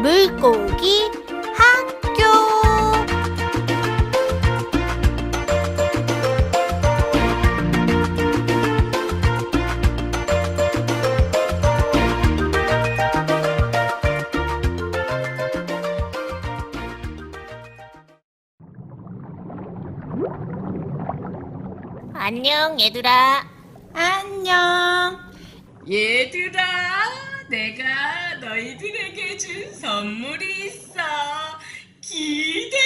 물고기 학교. 안녕 얘들아. 안녕. 얘들아, 내가 너희들에게 준 선물이 있어. 기대해.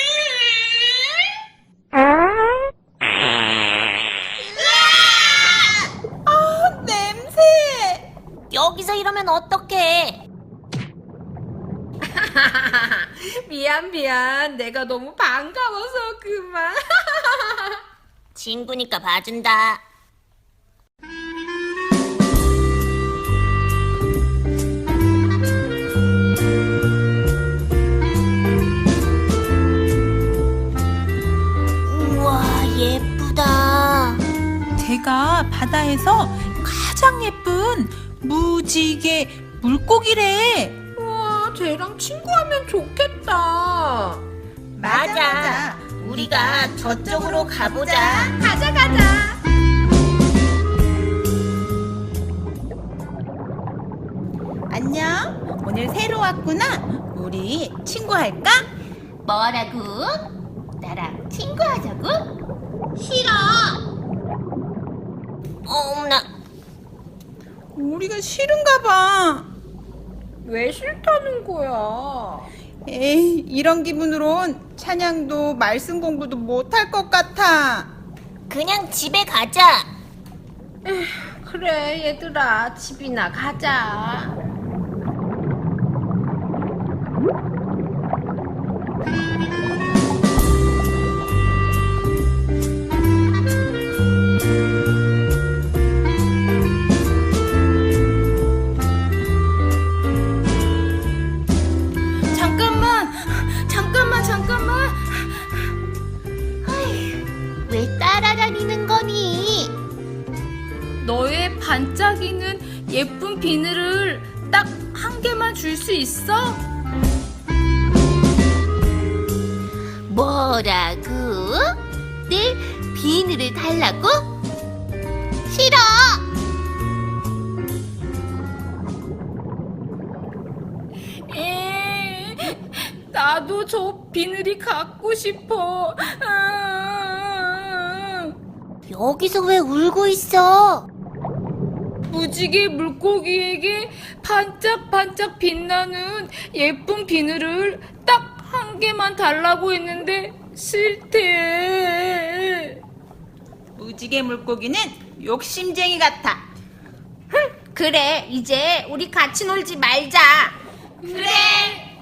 냄새. 여기서 이러면 어떡해 미안 미안. 내가 너무 반가워서 그만. 친구니까 봐준다 바다에서 가장 예쁜 무지개 물고기래. 우와, 쟤랑 친구하면 좋겠다. 맞아. 우리가 저쪽으로 가보자 가자 가자. 안녕. 오늘 새로 왔구나. 우리 친구 할까? 뭐라고? 나랑 친구하자고? 싫어 어머나 우리가 싫은가 봐. 왜 싫다는 거야? 에이, 이런 기분으론 찬양도 말씀 공부도 못할 것 같아. 그냥 집에 가자 그래, 얘들아, 집이나 가자. 반짝이는 예쁜 비늘을 딱 한 개만 줄 수 있어? 뭐라고? 내 비늘을 달라고? 싫어 에, 나도 저 비늘이 갖고 싶어. 아, 여기서 왜 울고 있어? 무지개 물고기에게 반짝반짝 빛나는 예쁜 비늘을 딱 한 개만 달라고 했는데 싫대. 무지개 물고기는 욕심쟁이 같아. 그래, 이제 우리 같이 놀지 말자. 그래.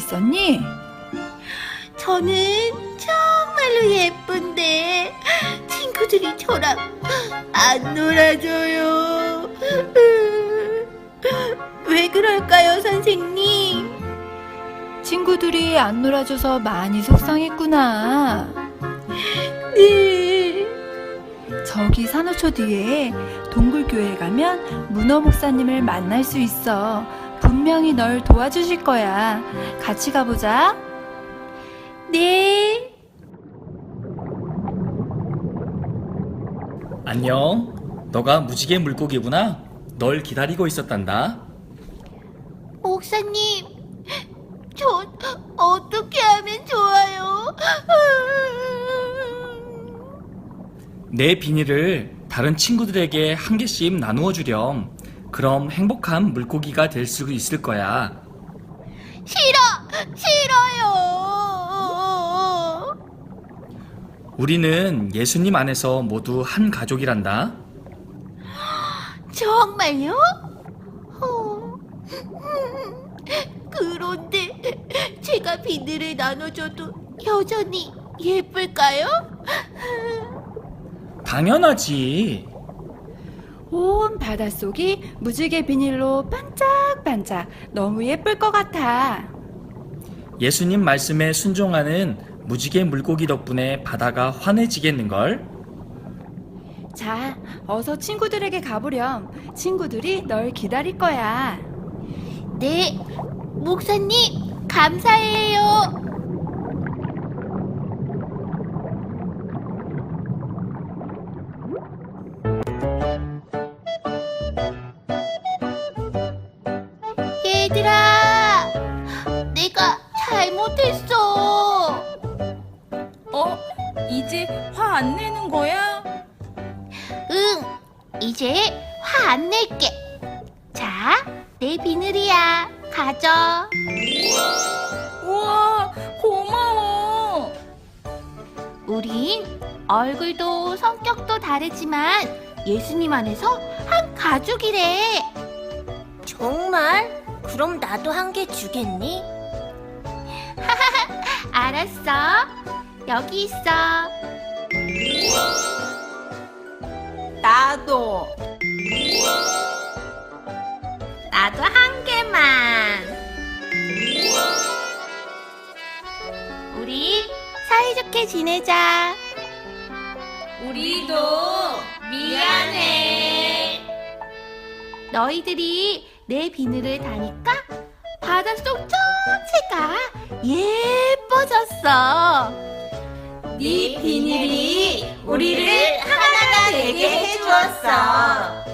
있었니? 저는 정말로 예쁜데 친구들이 저랑 안 놀아줘요. 왜 그럴까요, 선생님? 친구들이 안 놀아줘서 많이 속상했구나. 네. 저기 산호초 뒤에 동굴교회에 가면 문어 목사님을 만날 수 있어. 분명히 널 도와주실 거야. 같이 가보자. 네. 안녕. 너가 무지개 물고기구나. 널 기다리고 있었단다. 목사님, 전 어떻게 하면 좋아요? 내 비닐을 다른 친구들에게 한 개씩 나누어 주렴. 그럼 행복한 물고기가 될 수 있을 거야. 싫어, 싫어요. 우리는 예수님 안에서 모두 한 가족이란다. 정말요? 어. 그런데 제가 비늘을 나눠줘도 여전히 예쁠까요? 당연하지. 온 바닷속이 무지개 비닐로 반짝반짝 너무 예쁠 것 같아. 예수님 말씀에 순종하는 무지개 물고기 덕분에 바다가 환해지겠는걸? 자, 어서 친구들에게 가보렴. 친구들이 널 기다릴 거야. 네, 목사님, 감사해요. 이제 화 안 낼게. 자, 내 비늘이야. 가져. 우와, 고마워. 우린 얼굴도 성격도 다르지만 예수님 안에서 한 가족이래. 정말? 그럼 나도 한 개 주겠니? 알았어. 여기 있어. 나도. 나도 한 개만. 우리 사이좋게 지내자. 우리도 미안해. 너희들이 내 비늘을 다니까 바닷속 전체가 예뻐졌어. 네 비닐이 우리를 하나가 되게 해주었어.